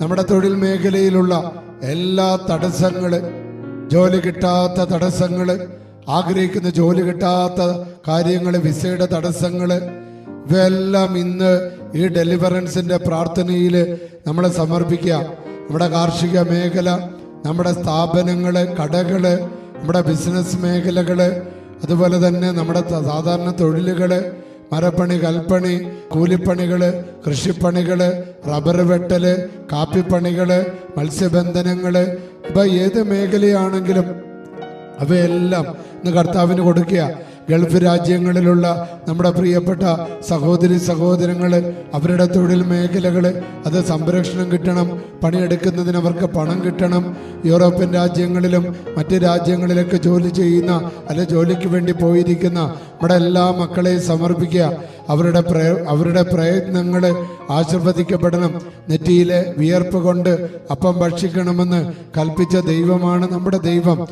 നമ്മുടെ തൊഴിൽ മേഖലയിലുള്ള എല്ലാ തടസ്സങ്ങൾ ജോലി കിട്ടാത്ത തടസ്സങ്ങൾ ആഗ്രഹിക്കുന്ന ജോലി കിട്ടാത്ത കാര്യങ്ങൾ വിസയുടെ തടസ്സങ്ങൾ ഇവയെല്ലാം ഇന്ന് ഈ ഡെലിവറൻസിന്റെ പ്രാർത്ഥനയിൽ നമ്മൾ സമർപ്പിക്കുക. നമ്മുടെ കാർഷിക മേഖല നമ്മുടെ സ്ഥാപനങ്ങൾ കടകൾ നമ്മുടെ ബിസിനസ് മേഖലകൾ അതുപോലെ തന്നെ നമ്മുടെ സാധാരണ തൊഴിലുകൾ മരപ്പണി കൽപ്പണി കൂലിപ്പണികൾ കൃഷിപ്പണികൾ റബ്ബർ വെട്ടൽ കാപ്പിപ്പണികൾ മത്സ്യബന്ധനങ്ങൾ ഇപ്പൊ ഏത് മേഖലയാണെങ്കിലും അവയെല്ലാം ഇന്ന് കർത്താവിന് കൊടുക്കുക. ഗൾഫ് രാജ്യങ്ങളിലുള്ള നമ്മുടെ പ്രിയപ്പെട്ട സഹോദരി സഹോദരങ്ങൾ അവരുടെ തൊഴിൽ മേഖലകൾ അത് സംരക്ഷണം കിട്ടണം പണിയെടുക്കുന്നതിന് അവർക്ക് പണം കിട്ടണം. യൂറോപ്യൻ രാജ്യങ്ങളിലും മറ്റ് രാജ്യങ്ങളിലൊക്കെ ജോലി ചെയ്യുന്ന അല്ലെ ജോലിക്ക് വേണ്ടി പോയിരിക്കുന്ന നമ്മുടെ എല്ലാ മക്കളെയും സമർപ്പിക്കുക. അവരുടെ പ്രയ അവരുടെ പ്രയത്നങ്ങൾ ആശീർവദിക്കപ്പെടണം. നെറ്റിയിലെ വിയർപ്പ് കൊണ്ട് അപ്പം ഭക്ഷിക്കണമെന്ന് കൽപ്പിച്ച ദൈവമാണ് നമ്മുടെ ദൈവം.